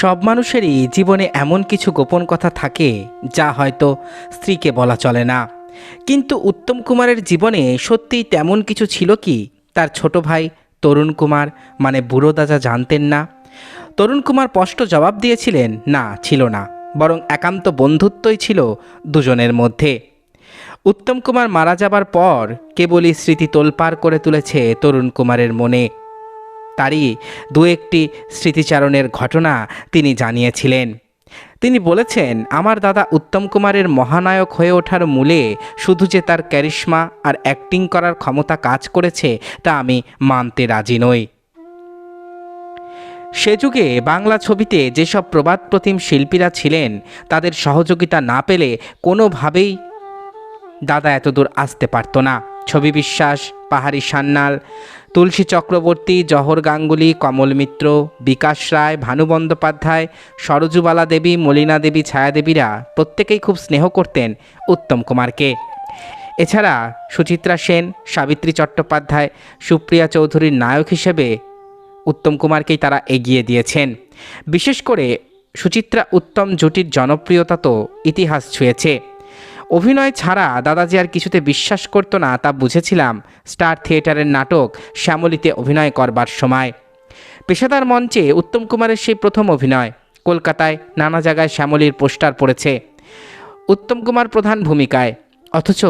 সব মানুষেরই জীবনে এমন কিছু গোপন কথা থাকে, যা হয়তো স্ত্রীকে বলা চলে না। কিন্তু উত্তম কুমারের জীবনে সত্যিই তেমন কিছু ছিল কি? তার ছোট ভাই তরুণ কুমার মানে বুড়ো দাদা জানতেন না। তরুণ কুমার স্পষ্ট জবাব দিয়েছিলেন, না, ছিল না। বরং একান্ত বন্ধুত্বই ছিল দুজনের মধ্যে। উত্তম কুমার মারা যাবার পর কেবলই স্মৃতি তোলপাড় করে তুলেছে তরুণ কুমারের মনে। তারই দু একটি স্মৃতিচারণের ঘটনা তিনি জানিয়েছিলেন। তিনি বলেছেন, আমার দাদা উত্তম কুমারের মহানায়ক হয়ে ওঠার মূলে শুধু যে তার ক্যারিশমা আর অ্যাক্টিং করার ক্ষমতা কাজ করেছে, তা আমি মানতে রাজি নই। সে যুগে বাংলা ছবিতে যেসব প্রবাদ প্রতিম শিল্পীরা ছিলেন, তাদের সহযোগিতা না পেলে কোনোভাবেই দাদা এতদূর আসতে পারত না। ছবি বিশ্বাস, পাহাড়ি সান্যাল, তুলসী চক্রবর্তী, জহর গাঙ্গুলি, কমল মিত্র, বিকাশ রায়, ভানু বন্দ্যোপাধ্যায়, সরজুবালা দেবী, মলিনা দেবী, ছায়াদেবীরা প্রত্যেকেই খুব স্নেহ করতেন উত্তম কুমারকে। এছাড়া সুচিত্রা সেন, সাবিত্রী চট্টোপাধ্যায়, সুপ্রিয়া চৌধুরীর নায়ক হিসেবে উত্তম কুমারকেই তারা এগিয়ে দিয়েছেন। বিশেষ করে সুচিত্রা উত্তম জুটির জনপ্রিয়তা তো ইতিহাস ছুঁয়েছে। অভিনয় ছাড়া দাদাজি আর কিছুতে বিশ্বাস করতো না, তা বুঝেছিলাম। স্টার থিয়েটারের নাটক শ্যামলীতে অভিনয় করবার সময়। পেশাদার মঞ্চে উত্তম কুমারের সেই প্রথম অভিনয়। কলকাতায় নানা জায়গায় শ্যামলীর পোস্টার পড়েছে। উত্তম কুমার প্রধান ভূমিকায়। অথচ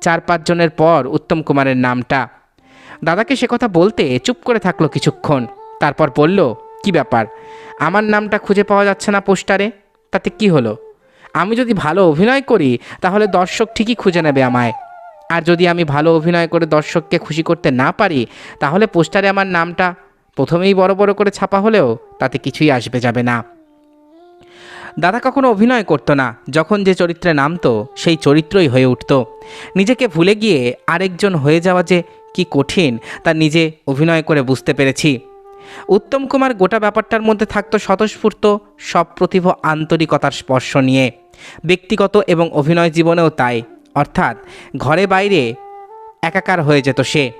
চার পাঁচজনের পর উত্তম কুমারের নামটা। দাদাকে সে কথা বলতে চুপ করে থাকল কিছুক্ষণ। তারপর বলল, কি ব্যাপার? আমার নামটা খুঁজে পাওয়া যাচ্ছে না পোস্টারে? তাতে কি হলো? আমি যদি ভালো অভিনয় করি, তাহলে দর্শক ঠিকই খুঁজে নেবে আমায়। আর যদি আমি ভালো অভিনয় করে দর্শককে খুশি করতে না পারি, তাহলে পোস্টারে আমার নামটা প্রথমেই বড় বড় করে ছাপা হলেও তাতে কিছুই আসবে যাবে না। দাদা কখনো অভিনয় করতো না, যখন যে চরিত্রে নামতো, সেই চরিত্রই হয়ে উঠত। নিজেকে ভুলে গিয়ে আরেকজন হয়ে যাওয়া যে কি কঠিন, তা নিজে অভিনয় করে বুঝতে পেরেছি। উত্তম কুমার গোটা ব্যাপারটার মধ্যে থাকতো স্বতঃস্ফূর্ত সব প্রতিভ আন্তরিকতার স্পর্শ নিয়ে। ব্যক্তিগত এবং অভিনয় জীবনেও তাই। অর্থাৎ, ঘরে বাইরে একাকার হয়ে যেত সে।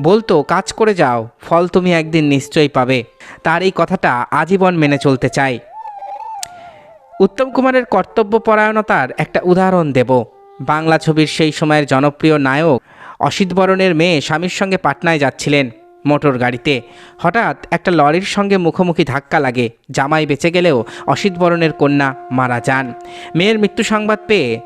বলতো, কাজ করে যাও, ফল তুমি একদিন নিশ্চয়ই পাবে। তার এই কথাটা আজীবন মেনে চলতে চাই। উত্তম কুমারের কর্তব্যপরায়ণতার একটা উদাহরণ দেব। বাংলা ছবির সেই সময়ের জনপ্রিয় নায়ক অসিত বরণের মেয়ে স্বামীর সঙ্গে পাটনায় যাচ্ছিলেন। মোটর গাড়িতে। হঠাৎ একটা লরির সঙ্গে মুখোমুখি ধাক্কা লাগে। জামাই বেঁচে গেলেও অসিত বরণের কন্যা মারা যান। মেয়ের মৃত্যু সংবাদ পেয়ে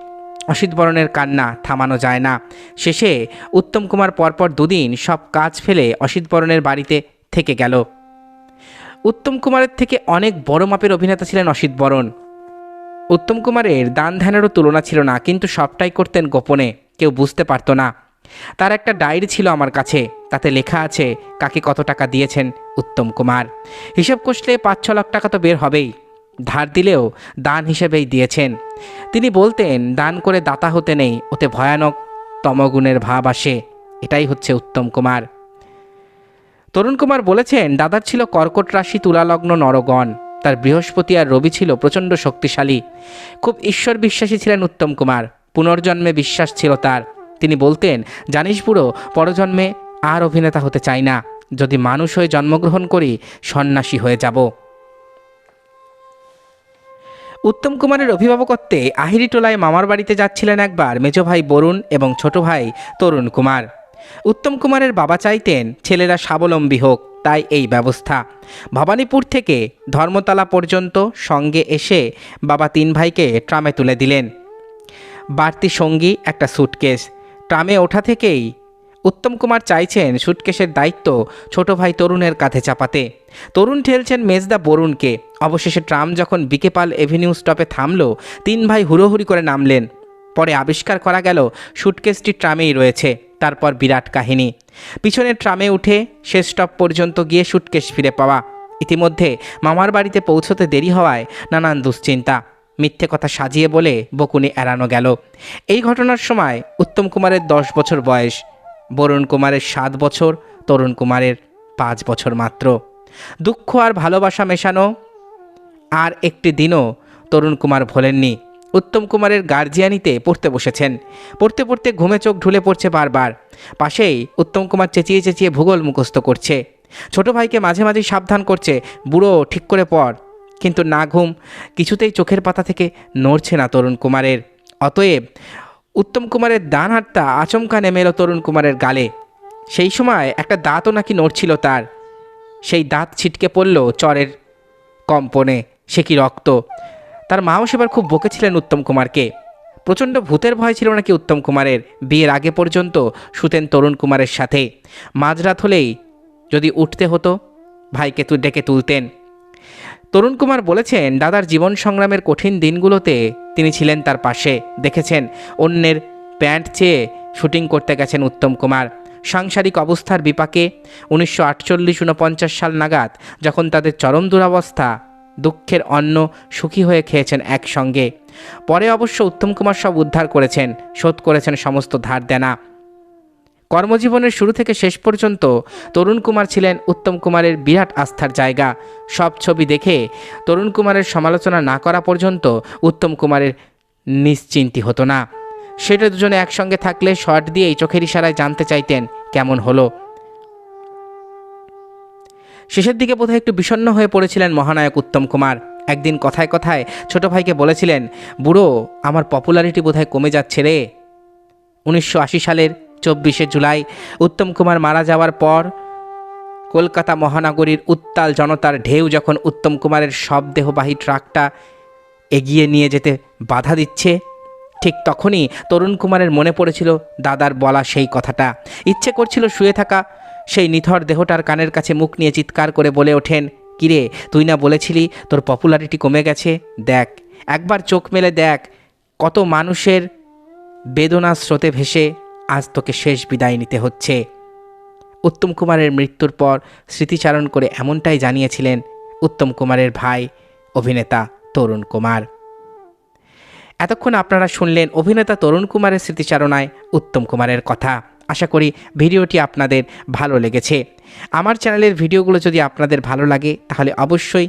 অসিত বরণের কান্না থামানো যায় না। শেষে উত্তম কুমার পরপর দুদিন সব কাজ ফেলে অসিত বরণের বাড়িতে থেকে গেল। উত্তম কুমারের থেকে অনেক বড় মাপের অভিনেতা ছিলেন অসিত বরণ। উত্তম কুমারের দান ধ্যানেরও তুলনা ছিল না, কিন্তু সবটাই করতেন গোপনে। কেউ বুঝতে পারতো না। তার একটা ডায়েরি ছিল আমার কাছে, তাতে লেখা আছে, কাকে কত টাকা দিয়েছেন, উত্তম কুমার? হিসাব কষলে পাঁচ ছ লাখ টাকা তো বের হবেই। ধার দিলেও দান হিসেবেই দিয়েছেন। তিনি বলতেন, দান করে দাতা হতে নেই, ওতে ভয়ানক তমগুণের ভাব আসে। এটাই হচ্ছে উত্তম কুমার। তরুণ কুমার বলেছেন, দাদার ছিল কর্কট রাশি, তুলালগ্ন, নরগণ। তার বৃহস্পতি আর রবি ছিল প্রচণ্ড শক্তিশালী। খুব ঈশ্বর বিশ্বাসী ছিলেন উত্তম কুমার। পুনর্জন্মে বিশ্বাস ছিল তার। তিনি বলতেন, জানিস বুড়ো, পরজন্মে আর অভিনেতা হতে চাই না। যদি মানুষ হয়ে জন্মগ্রহণ করি, সন্ন্যাসী হয়ে যাব। উত্তম কুমারের অভিভাবকত্বে আহিরিটোলায় মামার বাড়িতে যাচ্ছিলেন একবার মেজ ভাই বরুণ এবং ছোট ভাই তরুণ কুমার। উত্তম কুমারের বাবা চাইতেন, ছেলেরা স্বাবলম্বী হোক, তাই এই ব্যবস্থা। ভবানীপুর থেকে ধর্মতলা পর্যন্ত সঙ্গে এসে বাবা তিন ভাইকে ট্রামে তুলে দিলেন। বাড়তি সঙ্গী, একটা সুটকেস ট্রামে ওঠা থেকেই উত্তম কুমার চাইছেন সুটকেসের দায়িত্ব ছোট ভাই তরুণের কাঁধে চাপাতে। তরুণ ঠেলছেন মেজদা বরুণকে। অবশেষে ট্রাম যখন বিকেপাল এভিনিউ স্টপে থামল, তিন ভাই হুড়োহুড়ি করে নামলেন। পরে আবিষ্কার করা গেল সুটকেসটি ট্রামেই রয়েছে। তারপর বিরাট কাহিনী। পিছনের ট্রামে উঠে শেষ স্টপ পর্যন্ত গিয়ে সুটকেস ফিরে পাওয়া। ইতিমধ্যে মামার বাড়িতে পৌঁছতে দেরি হওয়ায় নানান দুশ্চিন্তা। মিথ্যে কথা সাজিয়ে বলে বকুনি এড়ানো গেল। এই ঘটনার সময় উত্তম কুমারের দশ বছর বয়স, বরুণ কুমারের সাত বছর, তরুণ কুমারের পাঁচ বছর মাত্র। দুঃখ আর ভালোবাসা মেশানো। আর একটি দিনও তরুণ কুমার ভোলেননি। উত্তম কুমারের গার্জিয়ানিতে পড়তে বসেছেন। পড়তে পড়তে ঘুমে চোখ ঢুলে পড়ছে বারবার। পাশেই উত্তম কুমার চেঁচিয়ে চেঁচিয়ে ভূগোল মুখস্থ করছে। ছোট ভাইকে মাঝে মাঝে সাবধান করছে, বুড়ো, ঠিক করে পড়। কিন্তু না ঘুম কিছুতেই চোখের পাতা থেকে নড়ছে না তরুণ কুমারের। অতএব উত্তম কুমারের ডান হাতটা আচমকা নেমে এলো তরুণ কুমারের গালে। সেই সময় একটা দাঁতও নাকি নড়ছিল তার। সেই দাঁত ছিটকে পড়ল চরের কম্পনে, সে কি রক্ত? তার মাও সেবার খুব বকেছিলেন উত্তম কুমারকে। প্রচণ্ড ভূতের ভয় ছিল নাকি উত্তম কুমারের? বিয়ের আগে পর্যন্ত শুতেন তরুণ কুমারের সাথে। মাঝরাত হলেই যদি উঠতে হতো, ভাইকে তু, ডেকে তুলতেন। তরুণ কুমার বলেছেন, দাদার জীবন সংগ্রামের কঠিন দিনগুলোতে তিনি ছিলেন তার পাশে। দেখেছেন, অন্যের প্যান্ট চেয়ে শুটিং করতে গেছেন উত্তম কুমার। সাংসারিক অবস্থার বিপাকে উনিশশো আটচল্লিশ উনপঞ্চাশ সাল নাগাদ যখন তাদের চরম দুরাবস্থা, দুঃখের অন্ন সুখী হয়ে খেয়েছেন একসঙ্গে। পরে অবশ্য উত্তম কুমার সব উদ্ধার করেছেন, শোধ করেছেন সমস্ত ধার দেনা। কর্মজীবনের শুরু থেকে শেষ পর্যন্ত তরুণ কুমার ছিলেন উত্তম কুমারের বিরাট আস্থার জায়গা। সব ছবি দেখে তরুণ কুমারের সমালোচনা না করা পর্যন্ত উত্তম কুমারের নিশ্চিন্তি হতো না। সেটা দুজনে একসঙ্গে থাকলে শর্ট দিয়েই চোখের ইশারায় জানতে চাইতেন কেমন হলো। শেষের দিকে বোধহয় একটু বিষণ্ণ হয়ে পড়েছিলেন মহানায়ক উত্তম কুমার। একদিন কথায় কথায় ছোট ভাইকে বলেছিলেন, বুড়ো, আমার পপুলারিটি বোধহয় কমে যাচ্ছে রে। উনিশশো আশি সালের চব্বিশে জুলাই। উত্তম কুমার মারা যাওয়ার পর কলকাতা মহানগরীর উত্তাল জনতার ঢেউ যখন উত্তম কুমারের শবদেহবাহী ট্রাকটা এগিয়ে নিয়ে যেতে বাধা দিচ্ছে, ঠিক তখনই তরুণ কুমারের মনে পড়েছিল দাদার বলা সেই কথাটা। ইচ্ছে করছিল শুয়ে থাকা, সেই নিথর দেহটার কানের কাছে মুখ নিয়ে চিৎকার করে বলে ওঠেন, কিরে, তুই না বলেছিলি তোর পপুলারিটি কমে গেছে? দেখ, একবার চোখ মেলে দেখ, কত মানুষের বেদনা স্রোতে ভেসে আজ তোকে শেষ বিদায় নিতে হচ্ছে। উত্তম কুমারের মৃত্যুর পর স্মৃতিচারণ করে এমনটাই জানিয়েছিলেন উত্তম কুমারের ভাই, অভিনেতা তরুণ কুমার। এতক্ষণ আপনারা শুনলেন অভিনেতা তরুণ কুমারের স্মৃতিচারণায় উত্তম কুমারের কথা। আশা করি ভিডিওটি আপনাদের ভালো লেগেছে। আমার চ্যানেলের ভিডিওগুলো যদি আপনাদের ভালো লাগে, তাহলে অবশ্যই